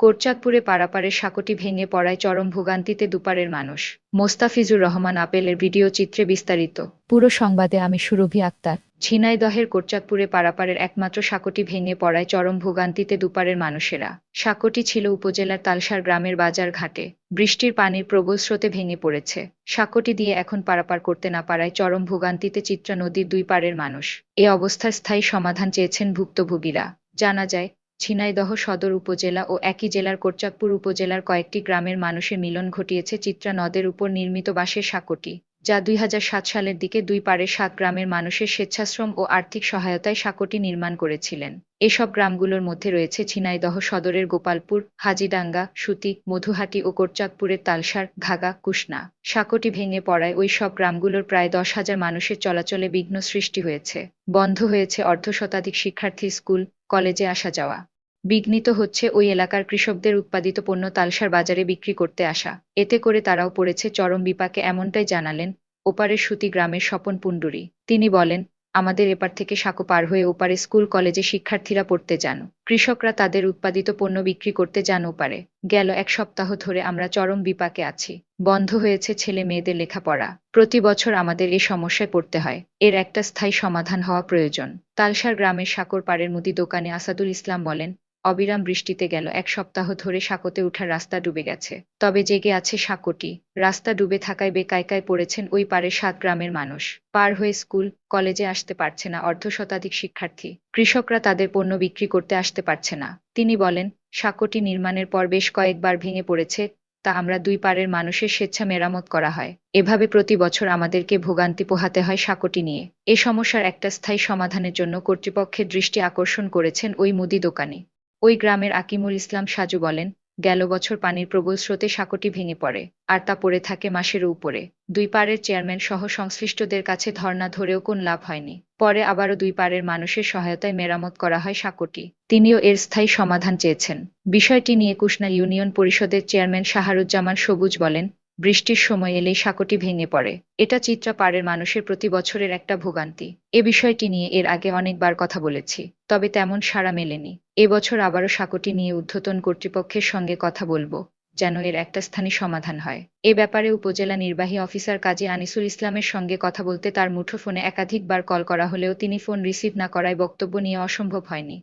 কোরচাঁদপুরে পারাপারের সাঁকোটি ভেঙে পড়ায় চরম ভোগান্তিতে দুপারের মানুষ। মোস্তাফিজুর রহমান আপেলের ভিডিও চিত্রে বিস্তারিত। পুরো সংবাদে আমি সুরভি আক্তার। ঝিনাইদহের কোরচাঁদপুরে পারাপারের একমাত্র সাঁকোটি ভেঙে পড়ায় চরম ভোগান্তিতে দুপারের মানুষেরা। সাঁকোটি ছিল উপজেলার তালসার গ্রামের বাজার ঘাটে বৃষ্টির পানির প্রবল স্রোতে ভেঙে পড়েছে। সাঁকোটি দিয়ে এখন পারাপার করতে না পারায় চরম ভোগান্তিতে চিত্রা নদীর দুই পারের মানুষ। এ অবস্থার স্থায়ী সমাধান চেয়েছেন ভুক্তভোগীরা। জানা যায় ঝিনাইদহ সদর উপজেলা ও একই জেলার কোরচাঁদপুর উপজেলার কয়েকটি গ্রামের মানুষের মিলন ঘটিয়েছে চিত্রা নদের উপর নির্মিত বাঁশের সাঁকোটি, যা দুই হাজার সাত সালের দিকে দুই পাড়ের সাত গ্রামের মানুষের স্বেচ্ছাশ্রম ও আর্থিক সহায়তায় সাঁকোটি নির্মাণ করেছিলেন। এসব গ্রামগুলোর মধ্যে রয়েছে ঝিনাইদহ সদরের গোপালপুর, হাজিডাঙ্গা, সুতি, মধুহাটি ও কোরচাঁদপুরের তালসার, ঘাগা কুষ্ণা সাঁকোটি ভেঙে পড়ায় ওই সব গ্রামগুলোর প্রায় দশ হাজার মানুষের চলাচলে বিঘ্ন সৃষ্টি হয়েছে। বন্ধ হয়েছে অর্ধশতাধিক শিক্ষার্থী স্কুল, কলেজে আসা যাওয়া। বিঘ্নিত হচ্ছে ওই এলাকার কৃষকদের উৎপাদিত পণ্য তালসার বাজারে বিক্রি করতে আসা। এতে করে তারাও পড়েছে চরম বিপাকে, এমনটাই জানালেন ওপারের সুতি গ্রামের স্বপন পুণ্ডুরি। তিনি বলেন, আমাদের এপার থেকে সাঁকো পার হয়ে ওপারে স্কুল, কলেজে শিক্ষার্থীরা পড়তে যান। কৃষকরা তাদের উৎপাদিত পণ্য বিক্রি করতে যান ওপারে। গেল এক সপ্তাহ ধরে আমরা চরম বিপাকে আছি। বন্ধ হয়েছে ছেলে মেয়েদের লেখাপড়া। প্রতি বছর আমাদের এই সমস্যায় পড়তে হয়। এর একটা স্থায়ী সমাধান হওয়া প্রয়োজন। তালসার গ্রামের সাঁকোর পাড়ের মুদি দোকানে আসাদুল ইসলাম বলেন অবিরাম বৃষ্টিতে গেল। এক সপ্তাহ ধরে সাঁকোতে ওঠার রাস্তা ডুবে গেছে। তবে জেগে আছে সাঁকোটি। রাস্তা ডুবে থাকায় বেকায়কায় পড়েছেন ওই পারে সাত গ্রামের মানুষ। পার হয়ে স্কুল, কলেজে আসতে পারছে না অর্ধ শতাধিক শিক্ষার্থী। কৃষকরা তাদের পণ্য বিক্রি করতে আসতে পারছে না। তিনি বলেন, সাঁকোটি নির্মাণের পর বেশ কয়েকবার ভেঙে পড়েছে, তা আমরা দুই পারের মানুষের স্বেচ্ছা মেরামত করা হয়। এভাবে প্রতি বছর আমাদেরকে ভোগান্তি পোহাতে হয় সাঁকোটি নিয়ে। এ সমস্যার একটা স্থায়ী সমাধানের জন্য কর্তৃপক্ষের দৃষ্টি আকর্ষণ করেছেন ওই মুদি দোকানি। ওই গ্রামের আকিমুল ইসলাম সাজু বলেন, গেল বছর পানির প্রবল স্রোতে সাঁকোটি ভেঙে পড়ে, আর তা পড়ে থাকে মাসের উপরে। দুই পাড়ের চেয়ারম্যান সহ সংশ্লিষ্টদের কাছে ধর্ণা ধরেও কোন লাভ হয়নি। পরে আবারও দুই পাড়ের মানুষের সহায়তায় মেরামত করা হয় সাঁকোটি। তিনিও এর স্থায়ী সমাধান চেয়েছেন। বিষয়টি নিয়ে কুষ্ণা ইউনিয়ন পরিষদের চেয়ারম্যান শাহারুজ্জামান সবুজ বলেন বৃষ্টির সময় এলেই সাঁকোটি ভেঙে পড়ে। এটা চিত্রা পাড়ের মানুষের প্রতি বছরের একটা ভোগান্তি। এ বিষয়টি নিয়ে এর আগে অনেকবার কথা বলেছি, তবে তেমন সাড়া মেলেনি। এবছর আবারও সাঁকোটি নিয়ে ঊর্ধ্বতন কর্তৃপক্ষের সঙ্গে কথা বলব, যেন এর একটা স্থানে সমাধান হয়। এ ব্যাপারে উপজেলা নির্বাহী অফিসার কাজী আনিসুল ইসলামের সঙ্গে কথা বলতে তার মুঠোফোনে একাধিকবার কল করা হলেও তিনি ফোন রিসিভ না করায় বক্তব্য নিয়ে অসম্ভব হয়নি।